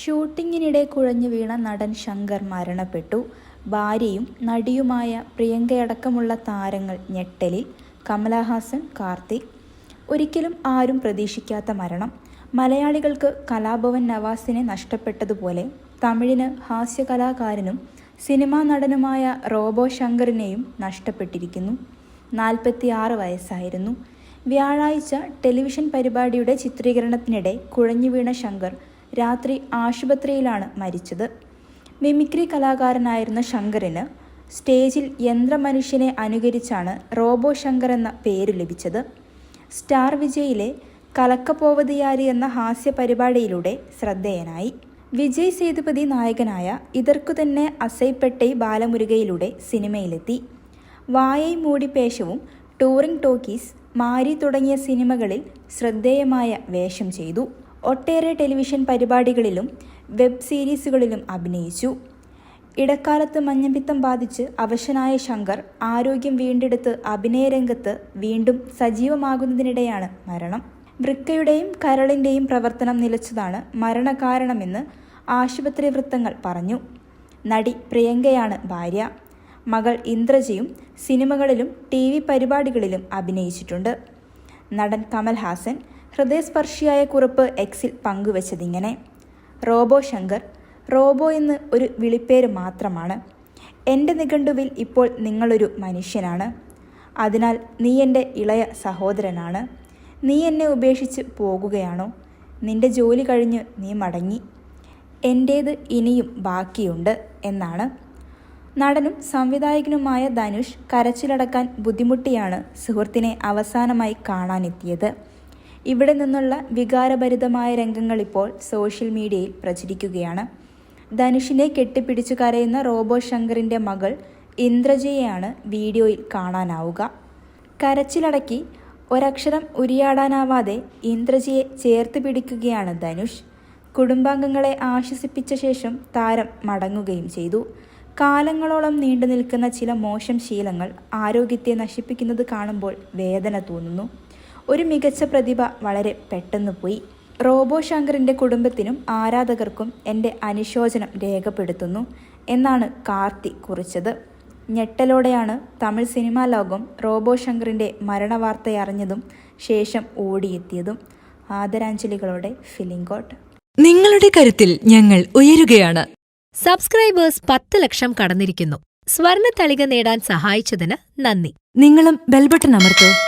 ഷൂട്ടിങ്ങിനിടെ കുഴഞ്ഞു വീണ നടൻ ശങ്കർ മരണപ്പെട്ടു. ഭാര്യയും നടിയുമായ പ്രിയങ്കയടക്കമുള്ള താരങ്ങൾ ഞെട്ടലിൽ. കമലഹാസൻ കാർത്തിക്. ഒരിക്കലും ആരും പ്രതീക്ഷിക്കാത്ത മരണം. മലയാളികൾക്ക് കലാഭവൻ നവാസിനെ നഷ്ടപ്പെട്ടതുപോലെ തമിഴിന് ഹാസ്യകലാകാരനും സിനിമാ നടനുമായ റോബോ ശങ്കറിനെയും നഷ്ടപ്പെട്ടിരിക്കുന്നു. നാൽപ്പത്തിയാറ് വയസ്സായിരുന്നു. വ്യാഴാഴ്ച ടെലിവിഷൻ പരിപാടിയുടെ ചിത്രീകരണത്തിനിടെ കുഴഞ്ഞു വീണ ശങ്കർ രാത്രി ആശുപത്രിയിലാണ് മരിച്ചത്. മിമിക്രി കലാകാരനായിരുന്ന ശങ്കറിന് സ്റ്റേജിൽ യന്ത്രമനുഷ്യനെ അനുകരിച്ചാണ് റോബോ ശങ്കർ എന്ന പേര് ലഭിച്ചത്. സ്റ്റാർ വിജയിലെ കലക്കപ്പോവതിയാരി എന്ന ഹാസ്യ പരിപാടിയിലൂടെ ശ്രദ്ധേയനായി. വിജയ് സേതുപതി നായകനായ ഇതർക്കു തന്നെ അസൈപ്പെട്ടൈ ബാലമുരുകയിലൂടെ സിനിമയിലെത്തി. വായൈ മൂടിപ്പേശവും ടൂറിംഗ് ടോക്കീസ് മാരി തുടങ്ങിയ സിനിമകളിൽ ശ്രദ്ധേയമായ വേഷം ചെയ്തു. ഒട്ടേറെ ടെലിവിഷൻ പരിപാടികളിലും വെബ് സീരീസുകളിലും അഭിനയിച്ചു. ഇടക്കാലത്ത് മഞ്ഞപ്പിത്തം ബാധിച്ച് അവശനായ ശങ്കർ ആരോഗ്യം വീണ്ടെടുത്ത് അഭിനയരംഗത്ത് വീണ്ടും സജീവമാകുന്നതിനിടെയാണ് മരണം. വൃക്കയുടെയും കരളിന്റെയും പ്രവർത്തനം നിലച്ചതാണ് മരണകാരണമെന്ന് ആശുപത്രി വൃത്തങ്ങൾ പറഞ്ഞു. നടി പ്രിയങ്കയാണ് ഭാര്യ. മകൾ ഇന്ദ്രജയും സിനിമകളിലും ടി വി പരിപാടികളിലും അഭിനയിച്ചിട്ടുണ്ട്. നടൻ കമൽഹാസൻ ഹൃദയസ്പർശിയായ കുറിപ്പ് എക്സിൽ പങ്കുവച്ചതിങ്ങനെ. റോബോ ശങ്കർ. റോബോ എന്ന് ഒരു വിളിപ്പേര് മാത്രമാണ്. എന്റെ നിഘണ്ടുവിൽ ഇപ്പോൾ നിങ്ങളൊരു മനുഷ്യനാണ്. അതിനാൽ നീ എന്റെ ഇളയ സഹോദരനാണ്. നീ എന്നെ ഉപേക്ഷിച്ച് പോകുകയാണോ? നിന്റെ ജോലി കഴിഞ്ഞ് നീ മടങ്ങി. എന്റേത് ഇനിയും ബാക്കിയുണ്ട് എന്നാണ്. നടനും സംവിധായകനുമായ ധനുഷ് കരച്ചിലടക്കാൻ ബുദ്ധിമുട്ടിയാണ് സുഹൃത്തിനെ അവസാനമായി കാണാനെത്തിയത്. ഇവിടെ നിന്നുള്ള വികാരഭരിതമായ രംഗങ്ങൾ ഇപ്പോൾ സോഷ്യൽ മീഡിയയിൽ പ്രചരിക്കുകയാണ്. ധനുഷിനെ കെട്ടിപ്പിടിച്ചു കരയുന്ന റോബോ ശങ്കറിന്റെ മകൾ ഇന്ദ്രജയെയാണ് വീഡിയോയിൽ കാണാനാവുക. കരച്ചിലടക്കി ഒരക്ഷരം ഉരിയാടാനാവാതെ ഇന്ദ്രജിയെ ചേർത്ത് പിടിക്കുകയാണ് ധനുഷ്. കുടുംബാംഗങ്ങളെ ആശ്വസിപ്പിച്ച ശേഷം താരം മടങ്ങുകയും ചെയ്തു. കാലങ്ങളോളം നീണ്ടു നിൽക്കുന്ന ചില മോശം ശീലങ്ങൾ ആരോഗ്യത്തെ നശിപ്പിക്കുന്നത് കാണുമ്പോൾ വേദന തോന്നുന്നു. ഒരു മികച്ച പ്രതിഭ വളരെ പെട്ടെന്ന് പോയി. റോബോ ശങ്കറിന്റെ കുടുംബത്തിനും ആരാധകർക്കും എന്റെ അനുശോചനം രേഖപ്പെടുത്തുന്നു എന്നാണ് കാർത്തി കുറിച്ചത്. ഞെട്ടലോടെയാണ് തമിഴ് സിനിമാ ലോകം റോബോ ശങ്കറിന്റെ മരണവാർത്തയറിഞ്ഞതും ശേഷം ഓടിയെത്തിയതും. ആദരാഞ്ജലികളോടെ ഫിലിംഗോട്ട് നിങ്ങളുടെ കരുത്തിൽ ഞങ്ങൾ ഉയരുകയാണ്. സബ്സ്ക്രൈബേഴ്സ് പത്ത് ലക്ഷം കടന്നിരിക്കുന്നു. സ്വർണ തളിക നേടാൻ സഹായിച്ചതിന് നന്ദി. നിങ്ങളും ബെൽബട്ടൺ അമർത്തോ.